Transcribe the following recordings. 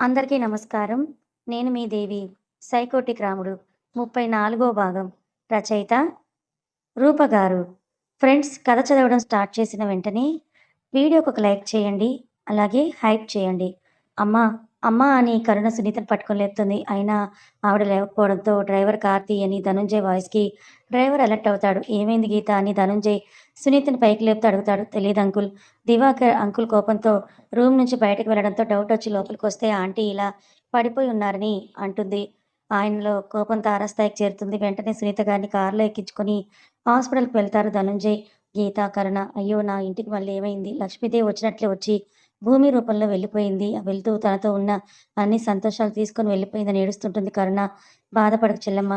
అందరికీ నమస్కారం. నేను మీ దేవి. సైకోటిక్ రాముడు. 34 భాగం. రచయిత రూప గారు. ఫ్రెండ్స్ కథ చదవడం స్టార్ట్ చేసిన వెంటనే వీడియోకి ఒక లైక్ చేయండి. అలాగే హైప్ చేయండి. అమ్మా! అమ్మా! అని కరుణ సునీతను పట్టుకొని లేపుతుంది. అయినా ఆవిడ లేకపోవడంతో డ్రైవర్ కార్తీ అని ధనుంజయ్ వాయిస్‌కి డ్రైవర్ అలర్ట్ అవుతాడు. ఏమైంది గీత అని ధనుంజయ్ సునీతని పైకి లేపుతూ అడుగుతాడు. తెలియదు అంకుల్. దివాకర్ అంకుల్ కోపంతో రూమ్ నుంచి బయటకు వెళ్ళడంతో డౌట్ వచ్చి లోపలికి వస్తే ఆంటీ ఇలా పడిపోయి ఉన్నారని అంటుంది. ఆయనలో కోపం తారాస్థాయికి చేరుతుంది. వెంటనే సునీత గారిని కారులో ఎక్కించుకొని హాస్పిటల్‌కి వెళ్తారు ధనుంజయ్, గీత, కరుణ. అయ్యో! నా ఇంటికి మళ్ళీ ఏమైంది? లక్ష్మీదేవి వచ్చినట్లే వచ్చి భూమి రూపంలో వెళ్ళిపోయింది. వెళ్తూ తనతో ఉన్న అన్ని సంతోషాలు తీసుకొని వెళ్ళిపోయిందని ఏడుస్తుంటుంది కరుణ. బాధపడకు చెల్లమ్మ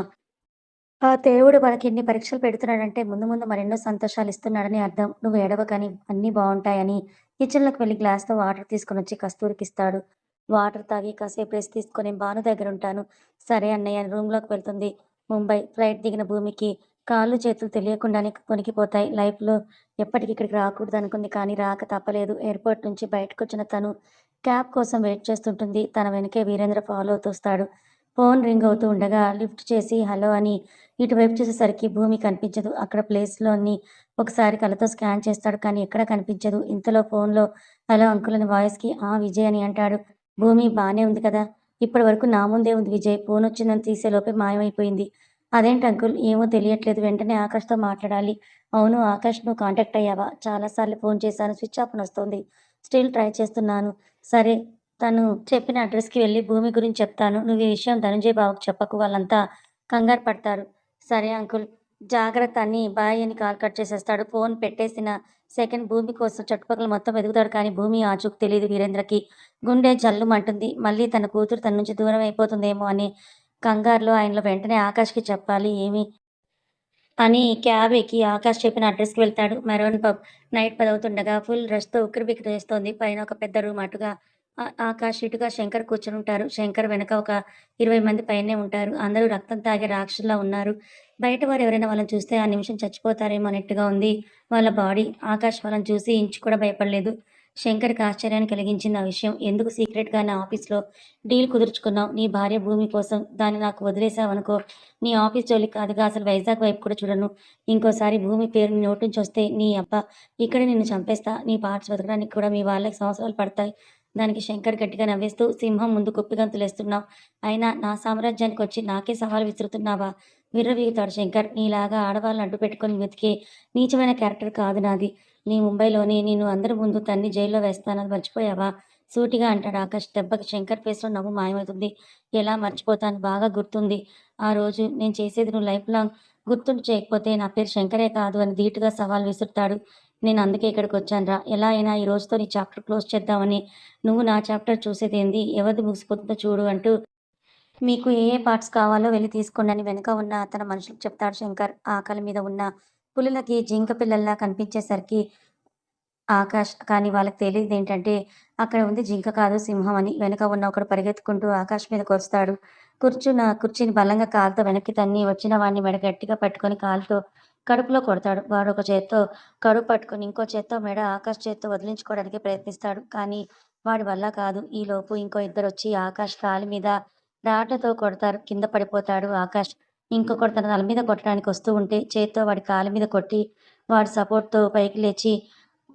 ఆ దేవుడు మనకెన్ని పరీక్షలు పెడుతున్నాడంటే ముందు ముందు మరెన్నో సంతోషాలు ఇస్తున్నాడని అర్థం. నువ్వు ఏడవకని అన్నీ బాగుంటాయని కిచెన్‌లోకి వెళ్ళి గ్లాస్‌తో వాటర్ తీసుకొని వచ్చి కస్తూరికి ఇస్తాడు వాటర్ తాగి కాసేపు రెస్ట్ తీసుకొని భాను దగ్గరుంటాను. సరే అన్నయ్య అని రూమ్‌లోకి వెళ్తుంది. ముంబై ఫ్లైట్ దిగిన భూమికి కాళ్ళు చేతులు తెలియకుండానే వణికిపోతాయి. లైఫ్‌లో ఎప్పటికి ఇక్కడికి రాకూడదు అనుకుంది కానీ రాక తప్పలేదు. ఎయిర్‌పోర్ట్ నుంచి బయటకు వచ్చిన తను క్యాబ్ కోసం వెయిట్ చేస్తుంటుంది. తన వెనకే వీరేంద్ర ఫాలో అవుతూ వస్తాడు. ఫోన్ రింగ్ అవుతూ ఉండగా లిఫ్ట్ చేసి హలో అని ఇటువైపు చూసేసరికి భూమి కనిపించదు. అక్కడ ప్లేస్‌లోని ఒకసారి కళ్ళతో స్కాన్ చేస్తాడు. కానీ ఎక్కడ కనిపించదు. ఇంతలో ఫోన్‌లో హలో అంకుల్ అని వాయిస్‌కి ఆ! విజయ్ అని అంటాడు. భూమి బాగానే ఉంది కదా! ఇప్పటి వరకు నా ముందే ఉంది విజయ్. ఫోన్ వచ్చిందని తీసేలోపే మాయమైపోయింది. అదేంటి అంకుల్? ఏమో తెలియట్లేదు. వెంటనే ఆకాష్‌తో మాట్లాడాలి. అవును ఆకాష్ నువ్వు కాంటాక్ట్ అయ్యావా? చాలాసార్లు ఫోన్ చేశాను. స్విచ్ ఆఫ్ వస్తుంది స్టిల్ ట్రై చేస్తున్నాను. సరే తను చెప్పిన అడ్రస్‌కి వెళ్ళి భూమి గురించి చెప్తాను. నువ్వు ఈ విషయం ధనంజయ్ బాబుకు చెప్పకు. వాళ్ళంతా కంగారు పడతారు. సరే అంకుల్. జాగ్రత్త అని బాయ్ అని కాల్ కట్ చేసేస్తాడు. ఫోన్ పెట్టేసిన సెకండ్ భూమి కోసం చుట్టుపక్కల మొత్తం ఎదుగుతాడు కానీ భూమి ఆచూకు తెలియదు వీరేంద్రకి. గుండె జల్లుమంటుంది. మళ్ళీ తన కూతురు తన నుంచి దూరం అయిపోతుందేమో అని కంగారులో ఆయనలో వెంటనే ఆకాష్‌కి చెప్పాలి ఏమి అని క్యాబ్ ఎక్కి ఆకాష్ చెప్పిన అడ్రస్‌కి వెళ్తాడు. మెరోన్ పబ్. నైట్ పదవుతుండగా ఫుల్ రష్‌తో ఉక్కిరిబిక్కిరిస్తోంది. పైన ఒక పెద్ద రూమ్. అటుగా ఆకాష్, ఇటుగా శంకర్ కూర్చొని ఉంటారు శంకర్ వెనక ఒక 20 మంది పైనే ఉంటారు. అందరూ రక్తం తాగే రాక్షసులా ఉన్నారు. బయట వారు ఎవరైనా వాళ్ళని చూస్తే ఆ నిమిషం చచ్చిపోతారేమో అన్నట్టుగా ఉంది వాళ్ళ బాడీ. ఆకాష్ వాళ్ళని చూసి ఇంచు కూడా భయపడలేదు. శంకర్‌కి ఆశ్చర్యాన్ని కలిగించింది ఆ విషయం. ఎందుకు సీక్రెట్‌గా నా ఆఫీస్‌లో డీల్ కుదుర్చుకున్నావు? నీ భార్య భూమి కోసం దాన్ని నాకు వదిలేసావనుకో నీ ఆఫీస్ జోలి కాదుగా అసలు వైజాగ్ వైపు కూడా చూడను. ఇంకోసారి భూమి పేరు నోటి నుంచి వస్తే నీ అబ్బ ఇక్కడే నిన్ను చంపేస్తా. నీ పార్ట్స్ బతకడానికి కూడా మీ వాళ్ళకి సంవత్సరాలు పడతాయి. దానికి శంకర్ గట్టిగా నవ్వేస్తూ సింహం ముందు కుప్పిగంతులేస్తున్నావు. అయినా నా సామ్రాజ్యానికి వచ్చి నాకే సవాల్ విసురుతున్నావా? విర్రవీగుతాడు శంకర్. నీలాగా ఆడవాళ్ళని అడ్డుపెట్టుకొని వెతికే నీచమైన క్యారెక్టర్ కాదు నాది. నీ ముంబైలోనే నేను అందరి ముందు తన్ని జైల్లో వేస్తానని మర్చిపోయావా? సూటిగా అంటాడు ఆకాష్. దెబ్బకి శంకర్ ఫేస్‌లో నవ్వు మాయమవుతుంది. ఎలా మర్చిపోతాను? బాగా గుర్తుంది. ఆ రోజు నేను చేసేది నువ్వు లైఫ్ లాంగ్ గుర్తుండి చేయకపోతే నా పేరు శంకరే కాదు అని ధీటుగా సవాల్ విసురుతాడు. నేను అందుకే ఇక్కడికి వచ్చానురా ఎలా అయినా ఈ రోజుతో నీ చాప్టర్ క్లోజ్ చేద్దామని. నువ్వు నా చాప్టర్ చూసేదేంది? ఎవరిది ముగిసిపోతుందో చూడు అంటూ మీకు ఏ ఏ పార్ట్స్ కావాలో వెళ్ళి తీసుకోండి అని వెనక ఉన్న తన మనుషులకు చెప్తాడు శంకర్. ఆకలి మీద ఉన్న పులులకి జింక పిల్లల్లా కనిపించేసరికి ఆకాష్ కానీ వాళ్ళకి తెలియదు ఏంటంటే అక్కడ ఉంది జింక కాదు సింహం అని. వెనక ఉన్న ఒకడు పరిగెత్తుకుంటూ ఆకాష్ మీదకొస్తాడు. కూర్చున్న కుర్చీని బలంగా కాలుతో వెనక్కి తన్ని వచ్చిన వాడిని మెడ గట్టిగా పట్టుకొని కాలుతో కడుపులో కొడతాడు. వాడు ఒక చేత్తో కడుపు పట్టుకొని ఇంకో చేత్తో మెడ ఆకాష్ చేత్తో వదిలించుకోవడానికి ప్రయత్నిస్తాడు. కానీ వాడి వల్ల కాదు. ఈలోపు ఇంకో ఇద్దరు వచ్చి ఆకాష్ కాలి మీద రాడ్లతో కొడతారు. కింద పడిపోతాడు ఆకాష్. ఇంకొకడు తన తల మీద కొట్టడానికి వస్తూ ఉంటే చేత్తో వాడి కాలి మీద కొట్టి వాడి సపోర్ట్‌తో పైకి లేచి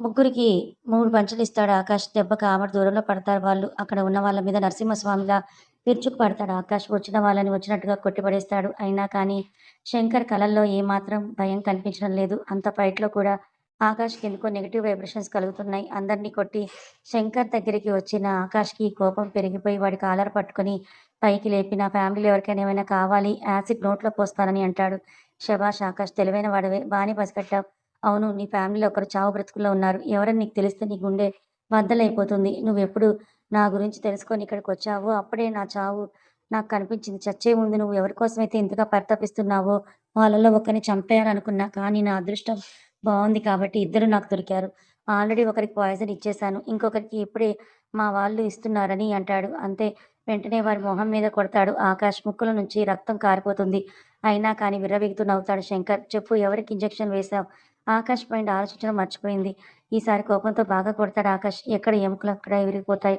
ముగ్గురికి మూడు 3 పంచులిస్తాడు ఆకాష్. దెబ్బ ఆమడ దూరంలో పడతారు వాళ్ళు. అక్కడ ఉన్న వాళ్ళ మీద నరసింహస్వామిలా విరుచుకు పడతాడు ఆకాష్. వచ్చిన వాళ్ళని వచ్చినట్టుగా కొట్టిపడేస్తాడు. అయినా కానీ శంకర్ కళ్ళల్లో ఏమాత్రం భయం కనిపించడం లేదు. అంత ఫైట్‌లో కూడా ఆకాష్‌కి ఎందుకో నెగెటివ్ వైబ్రేషన్స్ కలుగుతున్నాయి. అందరినీ కొట్టి శంకర్ దగ్గరికి వచ్చిన ఆకాష్‌కి కోపం పెరిగిపోయి వాడి కాలర్ పట్టుకొని పైకి లేపి నా ఫ్యామిలీలో ఎవరికైనా ఏమైనా కావాలి యాసిడ్ నోట్లో పోస్తానని అంటాడు. శభాష్ ఆకాష్ తెలివైన వాడవే బానే పసిగట్టావు. అవును నీ ఫ్యామిలీలో ఒకరు చావు బ్రతుకుల్లో ఉన్నారు. ఎవరని నీకు తెలిస్తే నీ గుండె బద్దలైపోతుంది. నువ్వెప్పుడు నా గురించి తెలుసుకొని ఇక్కడికి వచ్చావో అప్పుడే నా చావు నాకు కనిపించింది. చచ్చే ముందు నువ్వు ఎవరి కోసమైతే ఇంతగా పరితపిస్తున్నావో వాళ్ళలో ఒకరిని చంపేయాలనుకున్నా. కానీ నా అదృష్టం బాగుంది కాబట్టి ఇద్దరు నాకు దొరికారు. ఆల్రెడీ ఒకరికి పాయిజన్ ఇచ్చేశాను. ఇంకొకరికి ఇప్పుడే మా వాళ్ళు ఇస్తున్నారని అంటాడు. అంతే వెంటనే వారి మొహం మీద కొడతాడు ఆకాశ్ ముక్కుల నుంచి రక్తం కారిపోతుంది. అయినా కానీ విర్రవీగుతూ నవ్వుతాడు శంకర్. చెప్పు ఎవరికి ఇంజెక్షన్ వేశావు? ఆకాష్ పాయింట్ ఆలోచించడం మర్చిపోయింది. ఈసారి కోపంతో బాగా కొడతాడు ఆకాష్. ఎక్కడ ఎముకలు అక్కడ విరిగిపోతాయి.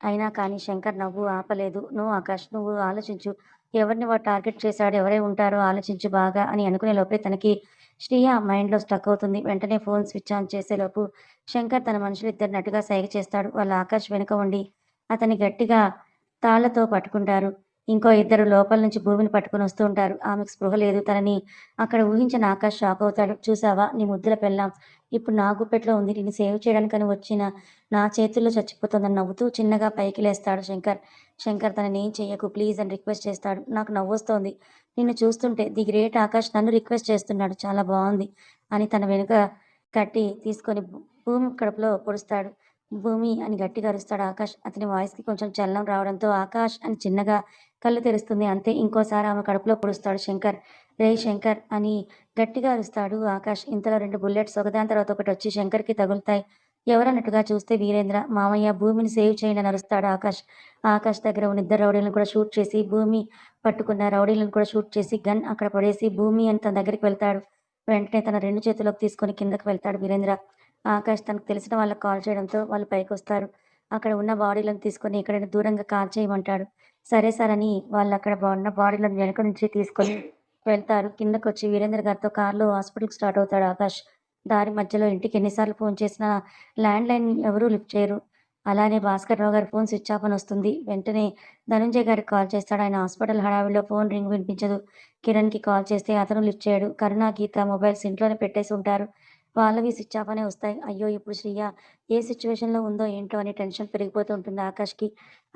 అయినా కానీ శంకర్ నవ్వు ఆపలేదు. నువ్వు ఆకాష్! నువ్వు ఆలోచించు. ఎవరిని వాడు టార్గెట్ చేశాడు? ఎవరై ఉంటారో ఆలోచించు బాగా అని అనుకునే లోపే తనకి శ్రియ మైండ్‌లో స్ట్రక్ అవుతుంది. వెంటనే ఫోన్ స్విచ్ ఆన్ చేసేలోపు శంకర్ తన మనుషులిద్దరిని అటుగా సైగ చేస్తాడు. వాళ్ళ ఆకాష్ వెనుక ఉండి అతన్ని గట్టిగా తాళ్ళతో పట్టుకుంటారు. ఇంకో ఇద్దరు లోపల నుంచి భూమిని పట్టుకొని వస్తూ ఉంటారు. ఆమెకు స్పృహ లేదు. తనని అక్కడ ఊహించిన ఆకాష్ షాక్ అవుతాడు. చూసావా నీ ముద్దుల పెళ్ళాం ఇప్పుడు నా గుప్పెట్లో ఉంది. నిన్ను సేవ్ చేయడానికని వచ్చిన నా చేతుల్లో చచ్చిపోతుందని నవ్వుతూ చిన్నగా పైకి లేస్తాడు శంకర్. శంకర్ తననేం చెయ్యకు ప్లీజ్ అని రిక్వెస్ట్ చేస్తాడు. నాకు నవ్వొస్తోంది. నిన్ను చూస్తుంటే ది గ్రేట్ ఆకాష్ నన్ను రిక్వెస్ట్ చేస్తున్నాడు. చాలా బాగుంది అని తన వెనుక కట్టి తీసుకొని భూమి కడుపులో పొడుస్తాడు. భూమి అని గట్టిగా అరుస్తాడు ఆకాష్. అతని వాయిస్‌కి కొంచెం చల్లం రావడంతో ఆకాష్ అని చిన్నగా కళ్ళు తెరుస్తుంది. అంతే ఇంకోసారి ఆమె కడుపులో పొడుస్తాడు శంకర్. రే శంకర్ అని గట్టిగా అరుస్తాడు ఆకాష్. ఇంతలో రెండు బుల్లెట్స్ ఒకదాని తర్వాత ఒకటి వచ్చి శంకర్‌కి తగులుతాయి. ఎవరన్నట్టుగా చూస్తే వీరేంద్ర. మామయ్య భూమిని సేవ్ చేయండి అని అరుస్తాడు ఆకాష్. ఆకాష్ దగ్గర ఉన్న ఇద్దరు రౌడీలను కూడా షూట్ చేసి భూమి పట్టుకున్న రౌడీలను కూడా షూట్ చేసి గన్ అక్కడ పడేసి భూమి అని తన దగ్గరికి వెళ్తాడు. వెంటనే తన రెండు చేతులకు తీసుకొని కిందకి వెళ్తాడు వీరేంద్ర. ఆకాష్ తనకు తెలిసిన వాళ్ళకి కాల్ చేయడంతో వాళ్ళు పైకి వస్తారు అక్కడ ఉన్న బాడీలను తీసుకొని ఎక్కడైనా దూరంగా కాల్ చేయమంటాడు సరే సార్ అని వాళ్ళు అక్కడ ఉన్న బాడీలను వెనక నుంచి తీసుకొని వెళ్తారు. కిందకొచ్చి వీరేంద్ర గారితో కార్‌లో హాస్పిటల్‌కి స్టార్ట్ అవుతాడు ఆకాష్. దారి మధ్యలో ఇంటికి ఎన్నిసార్లు ఫోన్ చేసినా ల్యాండ్ లైన్ ఎవరూ లిఫ్ట్ చేయరు. అలానే భాస్కర్ రావు గారి ఫోన్ స్విచ్ ఆఫ్ అని వస్తుంది. వెంటనే ధనుంజయ్ గారికి కాల్ చేస్తాడు. ఆయన హాస్పిటల్ హడావిడిలో ఫోన్ రింగ్ వినిపించదు. కిరణ్‌కి కాల్ చేస్తే అతను లిఫ్ట్ చేయడు. కరుణ, గీత మొబైల్స్ ఇంట్లోనే పెట్టేసి ఉంటారు. వాళ్ళవి స్విచ్ ఆఫ్ అనే వస్తాయి. అయ్యో! ఇప్పుడు శ్రియ ఏ సిచ్యువేషన్లో ఉందో ఏంటో అని టెన్షన్ పెరిగిపోతూ ఉంటుంది ఆకాష్‌కి.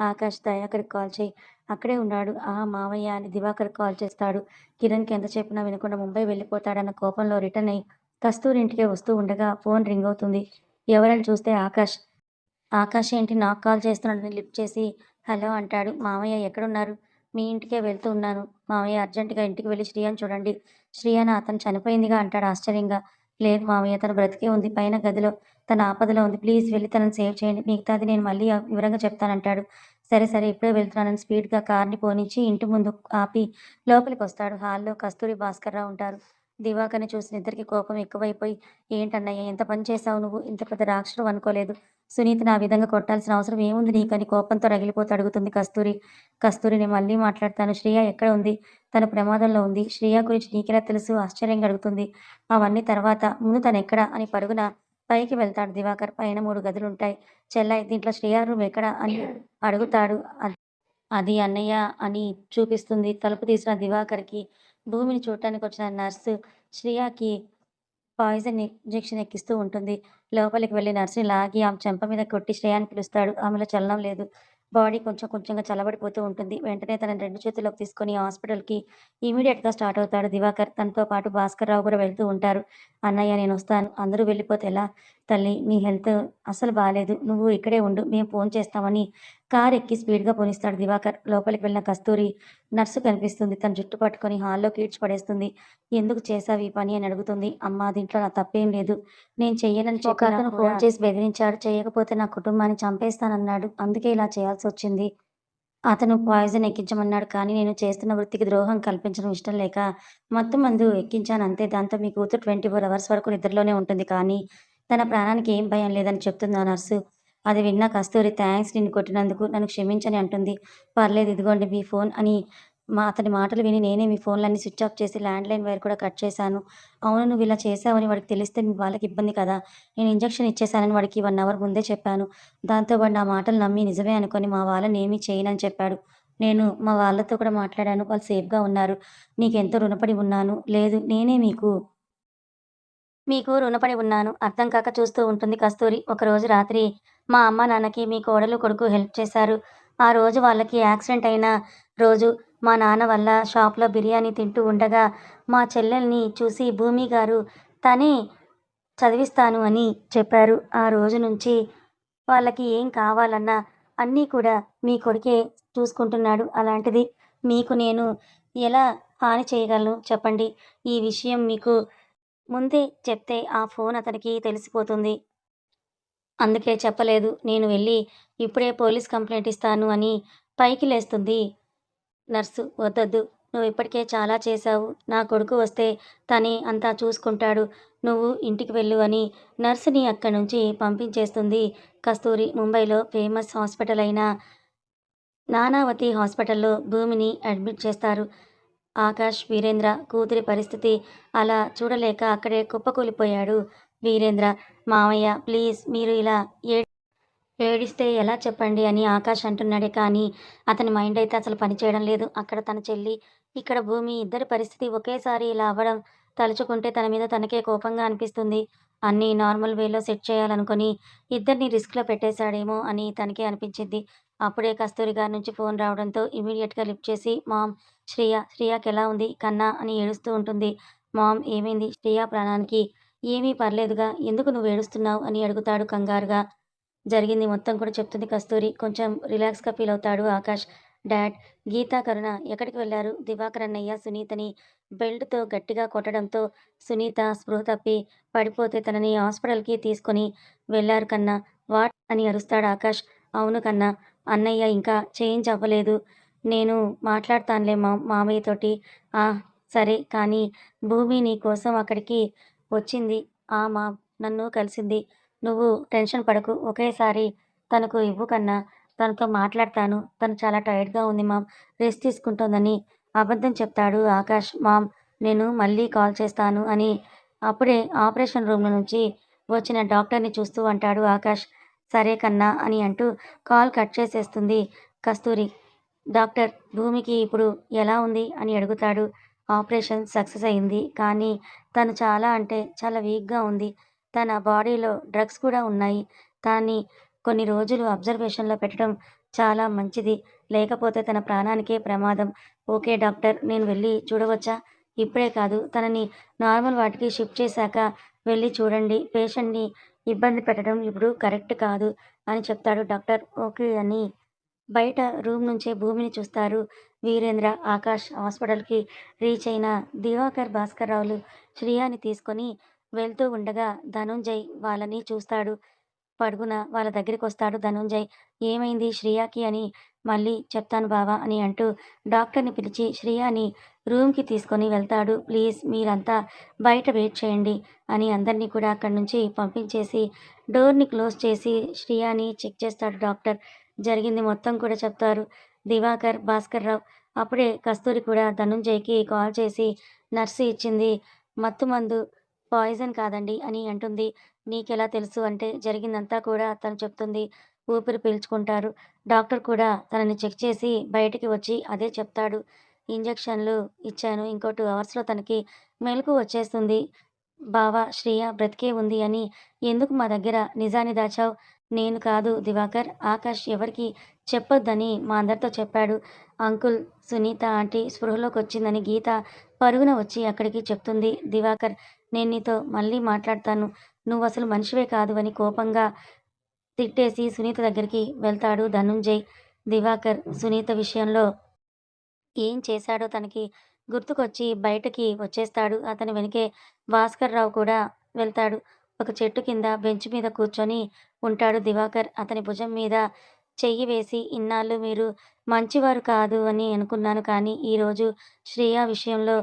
ఆకాష్ దయాకర్‌కి కాల్ చేయి అక్కడే ఉన్నాడు. ఆ! మావయ్య అని దివాకర్ కాల్ చేస్తాడు. కిరణ్‌కి ఎంత చెప్పినా వినకుండా ముంబై వెళ్ళిపోతాడన్న కోపంలో రిటర్న్ అయ్యి కస్తూరి ఇంటికే వస్తూ ఉండగా ఫోన్ రింగ్ అవుతుంది. ఎవరని చూస్తే ఆకాష్. ఆకాష్ ఏంటి నాకు కాల్ చేస్తున్నాడని లిఫ్ట్ చేసి హలో అంటాడు. మావయ్య ఎక్కడున్నారు? మీ ఇంటికే వెళ్తూ ఉన్నాను. మావయ్య అర్జెంట్‌గా ఇంటికి వెళ్ళి శ్రీయాని చూడండి. శ్రియనా? అతను చనిపోయిందిగా అంటాడు ఆశ్చర్యంగా. లేదు మావయ్య తను బ్రతికే ఉంది. పైన గదిలో తన ఆపదలో ఉంది. ప్లీజ్ వెళ్ళి తనని సేవ్ చేయండి. మిగతాది నేను మళ్ళీ వివరంగా చెప్తానంటాడు. సరే సరే ఇప్పుడే వెళ్తున్నానని స్పీడ్‌గా కార్‌ని పోనిచ్చి ఇంటి ముందు ఆపి లోపలికి వస్తాడు హాల్‌లో కస్తూరి, భాస్కర్‌రావు ఉంటారు. దివాకర్‌ని చూసిన ఇద్దరికీ కోపం ఎక్కువైపోయి ఏంటన్నయ్య ఎంత పని చేసావు నువ్వు? ఇంత పెద్ద రాక్షసుడివి అనుకోలేదు. సునీతని ఆ విధంగా కొట్టాల్సిన అవసరం ఏముంది నీకు అని కోపంతో రగిలిపోతూ అడుగుతుంది కస్తూరి. కస్తూరిని మళ్ళీ మాట్లాడతాను. శ్రియ ఎక్కడ ఉంది? తన ప్రమాదంలో ఉంది. శ్రియ గురించి నీకెలా తెలుసు? ఆశ్చర్యంగా అడుగుతుంది. అవన్నీ తర్వాత. ముందు తనెక్కడ? అని పరుగున పైకి వెళ్తాడు దివాకర్. పైన మూడు గదులు ఉంటాయి చెల్లాయి దీంట్లో శ్రియ రూమ్ ఎక్కడ? అని అడుగుతాడు. అది అన్నయ్య అని చూపిస్తుంది. తలుపు తీసిన దివాకర్‌కి భూమిని చూడటానికి వచ్చిన నర్సు శ్రియాకి పాయిజన్ ఇంజెక్షన్ e- ఎక్కిస్తూ ఉంటుంది. లోపలికి వెళ్ళి నర్సుని లాగి ఆమె చెంప మీద కొట్టి శ్రేయాన్ని పిలుస్తాడు. ఆమెలో చలనం లేదు. బాడీ కొంచెం కొంచెంగా చల్లబడిపోతూ ఉంటుంది. వెంటనే తన రెండు చేతుల్లోకి తీసుకొని హాస్పిటల్‌కి ఇమీడియట్గా స్టార్ట్ అవుతాడు దివాకర్. తనతో పాటు భాస్కర్ రావు కూడా వెళ్తూ ఉంటారు. అన్నయ్య నేను వస్తాను అందరూ వెళ్ళిపోతే ఎలా? తల్లీ నీ హెల్త్ అస్సలు బాలేదు. నువ్వు ఇక్కడే ఉండు. మేం ఫోన్ చేస్తామని కారు ఎక్కి స్పీడ్‌గా పోనిస్తాడు దివాకర్. లోపలికి వెళ్ళిన కస్తూరి నర్సు కనిపిస్తుంది. తన జుట్టు పట్టుకొని హాల్లోకి ఈడ్చి పడేస్తుంది. ఎందుకు చేశావు ఈ పని అని అడుగుతుంది. అమ్మా దీంట్లో నా తప్పేం లేదు. నేను చెయ్యనని చెప్పినా ఫోన్ చేసి బెదిరించాడు. చెయ్యకపోతే నా కుటుంబాన్ని చంపేస్తానన్నాడు. అందుకే ఇలా చేయాల్సొచ్చింది. అతను పాయిజన్ ఎక్కించమన్నాడు. కానీ నేను చేస్తున్న వృత్తికి ద్రోహం కల్పించడం ఇష్టం లేక మత్తు మందు ఎక్కించాను అంతే. దాంతో మీ కూతురు 24 అవర్స్ వరకు నిద్రలోనే ఉంటుంది. కానీ తన ప్రాణానికి ఏం భయం లేదని చెప్తుంది ఆ నర్సు. అది విన్న కస్తూరి థ్యాంక్స్ నిన్ను కొట్టినందుకు. నన్ను క్షమించని అంటుంది. పర్లేదు ఇదిగోండి మీ ఫోన్ అని మా అతని మాటలు విని నేనే మీ ఫోన్లన్నీ స్విచ్ ఆఫ్ చేసి ల్యాండ్‌లైన్ వైర్ కూడా కట్ చేశాను. అవును నువ్వు ఇలా చేశావని వాడికి తెలిస్తే మీ వాళ్ళకి ఇబ్బంది కదా! నేను ఇంజక్షన్ ఇచ్చేశానని వాడికి వన్ అవర్ ముందే చెప్పాను. దాంతో వాడు నా మాటలు నమ్మి నిజమే అనుకొని మా వాళ్ళని ఏమీ చేయనని చెప్పాడు. నేను మా వాళ్ళతో కూడా మాట్లాడాను. వాళ్ళు సేఫ్‌గా ఉన్నారు. నీకెంతో రుణపడి ఉన్నాను. లేదు నేనే మీకు మీకు రుణపడి ఉన్నాను. అర్థం కాక చూస్తూ ఉంటుంది కస్తూరి. ఒకరోజు రాత్రి మా అమ్మా, నాన్నకి మీ కోడలు, కొడుకు హెల్ప్ చేశారు. ఆ రోజు వాళ్ళకి యాక్సిడెంట్ అయిన రోజు. మా నాన్న వల్ల షాప్‌లో బిర్యానీ తింటూ ఉండగా మా చెల్లెల్ని చూసి భూమి గారు తనే చదివిస్తాను అని చెప్పారు. ఆ రోజు నుంచి వాళ్ళకి ఏం కావాలన్నా అన్నీ కూడా మీ కొడుకే చూసుకుంటున్నాడు. అలాంటిది మీకు నేను ఎలా హాని చేయగలను చెప్పండి? ఈ విషయం మీకు ముందే చెప్తే ఆ ఫోన్ అతనికి తెలిసిపోతుంది. అందుకే చెప్పలేదు. నేను వెళ్ళి ఇప్పుడే పోలీస్ కంప్లైంట్ ఇస్తాను అని పైకి లేస్తుంది నర్సు. వద్దొద్దు. నువ్వు ఇప్పటికే చాలా చేశావు నా కొడుకు వస్తే తనే అంతా చూసుకుంటాడు నువ్వు ఇంటికి వెళ్ళు అని నర్సుని అక్కడి నుంచి పంపించేస్తుంది కస్తూరి ముంబైలో ఫేమస్ హాస్పిటల్ అయిన నానావతి హాస్పిటల్లో భూమిని అడ్మిట్ చేస్తారు ఆకాష్ వీరేంద్ర కూతురి పరిస్థితి అలా చూడలేక అక్కడే కుప్పకూలిపోయాడు. వీరేంద్ర మావయ్య ప్లీజ్ మీరు ఇలా ఏ ఏడిస్తే ఎలా చెప్పండి అని ఆకాష్ అంటున్నాడే కానీ అతని మైండ్ అయితే అసలు పనిచేయడం లేదు. అక్కడ తన చెల్లి ఇక్కడ భూమి ఇద్దరి పరిస్థితి ఒకేసారి ఇలా అవ్వడం తలుచుకుంటే తన మీద తనకే కోపంగా అనిపిస్తుంది. అన్నీ నార్మల్ వేలో సెట్ చేయాలనుకొని ఇద్దరిని రిస్క్లో పెట్టేశాడేమో అని తనకే అనిపించింది. అప్పుడే కస్తూరి గారి నుంచి ఫోన్ రావడంతో ఇమీడియట్గా లిఫ్ట్ చేసి మామ్ శ్రేయ శ్రియాకి ఎలా ఉంది? కన్నా అని ఏడుస్తూ ఉంటుంది. మామ్ ఏమైంది? శ్రేయ ప్రాణానికి ఏమీ పర్లేదుగా. ఎందుకు నువ్వు ఏడుస్తున్నావు? అని అడుగుతాడు కంగారుగా. జరిగింది మొత్తం కూడా చెప్తుంది కస్తూరి. కొంచెం రిలాక్స్గా ఫీల్ అవుతాడు ఆకాష్. డాడ్! గీతా కరుణ ఎక్కడికి వెళ్ళారు? దివాకర్ అన్నయ్య సునీతని బెల్ట్తో గట్టిగా కొట్టడంతో సునీత స్పృహ తప్పి పడిపోతే తనని హాస్పిటల్కి తీసుకొని వెళ్ళారు కన్నా. వాట్ అని అరుస్తాడు ఆకాష్. అవును కన్నా అన్నయ్య ఇంకా చేంజ్ అవ్వలేదు. నేను మాట్లాడతానులే మా మామయ్యతోటి ఆ సరే కానీ భూమి నీ కోసం అక్కడికి వచ్చింది. ఆ మా నన్ను కలిసింది. నువ్వు టెన్షన్ పడకు. ఒకేసారి తనకు ఇవ్వు కన్నా. తనతో మాట్లాడతాను. తను చాలా టైర్డ్గా ఉంది మామ్. రెస్ట్ తీసుకుంటోందని అబద్ధం చెప్తాడు ఆకాష్. మామ్ నేను మళ్ళీ కాల్ చేస్తాను అని అప్పుడే ఆపరేషన్ రూమ్ నుంచి వచ్చిన డాక్టర్ని చూస్తూ అంటాడు ఆకాష్. సరే కన్నా అని అంటూ కాల్ కట్ చేసేస్తుంది కస్తూరి. డాక్టర్ భూమికి ఇప్పుడు ఎలా ఉంది? అని అడుగుతాడు. ఆపరేషన్ సక్సెస్ అయింది కానీ తను చాలా అంటే చాలా వీక్గా ఉంది. తన బాడీలో డ్రగ్స్ కూడా ఉన్నాయి. దాన్ని కొన్ని రోజులు అబ్జర్వేషన్లో పెట్టడం చాలా మంచిది. లేకపోతే తన ప్రాణానికే ప్రమాదం. ఓకే డాక్టర్ నేను వెళ్ళి చూడవచ్చా? ఇప్పుడే కాదు. తనని నార్మల్ వాటికి షిఫ్ట్ చేశాక వెళ్ళి చూడండి. పేషెంట్ని ఇబ్బంది పెట్టడం ఇప్పుడు కరెక్ట్ కాదు అని చెప్తాడు డాక్టర్. ఓకే అని బయట రూమ్ నుంచే భూమిని చూస్తారు. వీరేంద్ర ఆకాష్ హాస్పిటల్కి రీచ్ అయిన దివాకర్ భాస్కర్ రావులు శ్రియాని తీసుకొని వెళ్తూ ఉండగా ధనుంజయ్ వాళ్ళని చూస్తాడు. పడుగున వాళ్ళ దగ్గరికి వస్తాడు ధనుంజయ్. ఏమైంది శ్రియాకి అని మళ్ళీ చెప్తాను బావా అని అంటూ డాక్టర్ని పిలిచి శ్రియాని రూమ్కి తీసుకొని వెళ్తాడు. ప్లీజ్ మీరంతా బయట వెయిట్ చేయండి అని అందరినీ కూడా అక్కడి నుంచి పంపించేసి డోర్ని క్లోజ్ చేసి శ్రియాని చెక్ చేస్తాడు డాక్టర్. జరిగింది మొత్తం కూడా చెప్తారు. దివాకర్ భాస్కర్ రావు అప్పుడే కస్తూరి కూడా ధనుంజయ్కి కాల్ చేసి నర్సు ఇచ్చింది మత్తు మందు పాయిజన్ కాదండి అని అంటుంది. నీకెలా తెలుసు? అంటే జరిగిందంతా కూడా తను చెప్తుంది. ఊపిరి పీల్చుకుంటారు. డాక్టర్ కూడా తనని చెక్ చేసి బయటికి వచ్చి అదే చెప్తాడు. ఇంజెక్షన్లు ఇచ్చాను. ఇంకో టూ అవర్స్లో తనకి మెలకు వచ్చేస్తుంది. బావా శ్రేయ బ్రతికే ఉంది అని ఎందుకు మా దగ్గర నిజాన్ని దాచావు? నేను కాదు దివాకర్. ఆకాష్ ఎవరికి చెప్పొద్దని మా అందరితో చెప్పాడు. అంకుల్ సునీత ఆంటీ స్పృహలోకి వచ్చిందని గీత పరుగున వచ్చి అక్కడికి చెప్తుంది. దివాకర్ నేను నీతో మళ్ళీ మాట్లాడతాను. నువ్వు అసలు మనిషివే కాదు అని కోపంగా తిట్టేసి సునీత దగ్గరికి వెళ్తాడు ధనుంజయ్. దివాకర్ సునీత విషయంలో ఏం చేశాడో తనకి గుర్తుకొచ్చి బయటకి వచ్చేస్తాడు. అతని వెనుకే భాస్కర్ రావు కూడా వెళ్తాడు. ఒక చెట్టు కింద బెంచ్ మీద కూర్చొని ఉంటాడు దివాకర్. అతని భుజం మీద చెయ్యి వేసి ఇన్నాళ్ళు మీరు మంచివారు కాదు అని అనుకున్నాను కానీ ఈరోజు శ్రేయ విషయంలో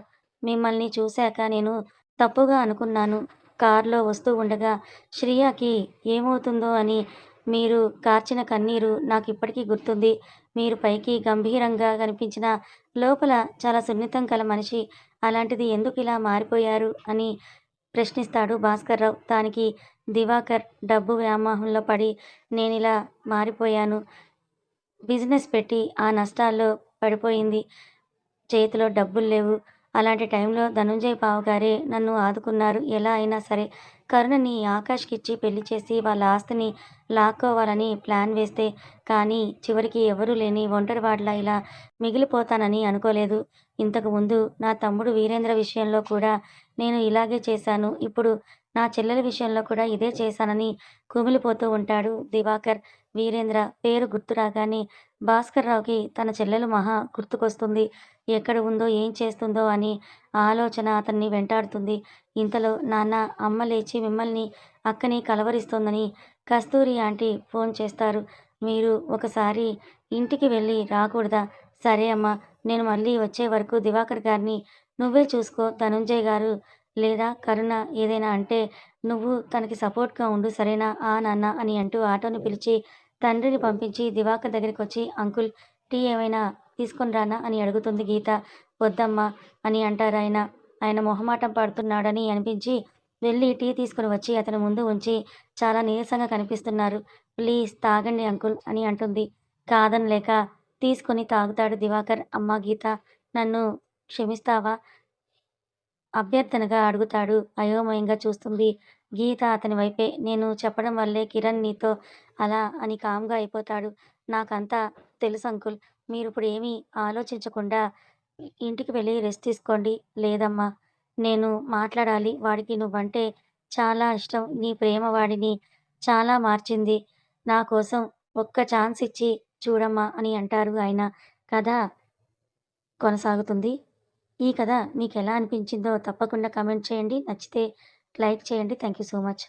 మిమ్మల్ని చూశాక నేను తప్పుగా అనుకున్నాను. కారులో వస్తూ ఉండగా శ్రియకి ఏమవుతుందో అని మీరు కార్చిన కన్నీరు నాకు ఇప్పటికీ గుర్తుంది. మీరు పైకి గంభీరంగా కనిపించిన లోపల చాలా సున్నితం కల మనిషి. అలాంటిది ఎందుకు ఇలా మారిపోయారు? అని ప్రశ్నిస్తాడు భాస్కర్రావు దానికి దివాకర్ డబ్బు వ్యామోహంలో పడి నేను ఇలా మారిపోయాను. బిజినెస్ పెట్టి ఆ నష్టాల్లో పడిపోయింది. చేతిలో డబ్బులు లేవు. అలాంటి టైంలో ధనుంజయ్ బావగారే నన్ను ఆదుకున్నారు. ఎలా అయినా సరే కరుణని ఆకాష్కి ఇచ్చి పెళ్ళి చేసి వాళ్ళ ఆస్తిని లాక్కోవాలని ప్లాన్ వేస్తే కానీ చివరికి ఎవరూ లేని ఒంటరివాడిలా ఇలా మిగిలిపోతానని అనుకోలేదు. ఇంతకు ముందు నా తమ్ముడు వీరేంద్ర విషయంలో కూడా నేను ఇలాగే చేశాను. ఇప్పుడు నా చెల్లెల విషయంలో కూడా ఇదే చేశానని కుమిలిపోతూ ఉంటాడు దివాకర్. వీరేంద్ర పేరు గుర్తు రాగానే భాస్కర్రావుకి తన చెల్లెలు మహా గుర్తుకొస్తుంది. ఎక్కడ ఉందో ఏం చేస్తుందో అని ఆలోచన అతన్ని వెంటాడుతుంది ఇంతలో నాన్న అమ్మ లేచి మిమ్మల్ని అక్కని కలవరిస్తోందని కస్తూరి ఆంటీ ఫోన్ చేస్తారు మీరు ఒకసారి ఇంటికి వెళ్ళి రాకూడదా సరే అమ్మా నేను మళ్ళీ వచ్చే వరకు దివాకర్ గారిని నువ్వే చూసుకో ధనుంజయ్ గారు లేదా కరుణ ఏదైనా అంటే నువ్వు తనకి సపోర్ట్‌గా ఉండు సరేనా? ఆ! నాన్న అని అంటూ ఆటోని పిలిచి తండ్రిని పంపించి దివాకర్ దగ్గరికి వచ్చి అంకుల్ టీ ఏమైనా తీసుకొని రానా? అని అడుగుతుంది గీత. వద్దమ్మా అని అంటారాయన. ఆయన మొహమాటం పడుతున్నాడని అనిపించి వెళ్ళి టీ తీసుకొని వచ్చి అతని ముందు ఉంచి చాలా నీరసంగా కనిపిస్తున్నారు. ప్లీజ్ తాగండి అంకుల్ అని అంటుంది. కాదనలేక తీసుకొని తాగుతాడు దివాకర్. అమ్మ గీత నన్ను క్షమిస్తావా? అభ్యర్థనగా అడుగుతాడు. అయోమయంగా చూస్తుంది గీత అతని వైపే. నేను చెప్పడం వల్లే కిరణ్ నీతో అలా అని కామ్‌గా అయిపోతాడు. నాకంతా తెలుసు అంకుల్ మీరు ఇప్పుడు ఏమీ ఆలోచించకుండా ఇంటికి వెళ్ళి రెస్ట్ తీసుకోండి. లేదమ్మా! నేను మాట్లాడాలి. వాడికి నువ్వంటే చాలా ఇష్టం. నీ ప్రేమ వాడిని చాలా మార్చింది. నా కోసం ఒక్క ఛాన్స్ ఇచ్చి చూడమ్మా అని అంటారు ఆయన. కథ కొనసాగుతుంది. ఈ కథ మీకు ఎలా అనిపించిందో తప్పకుండా కమెంట్ చేయండి. నచ్చితే లైక్ చేయండి. Thank you so much.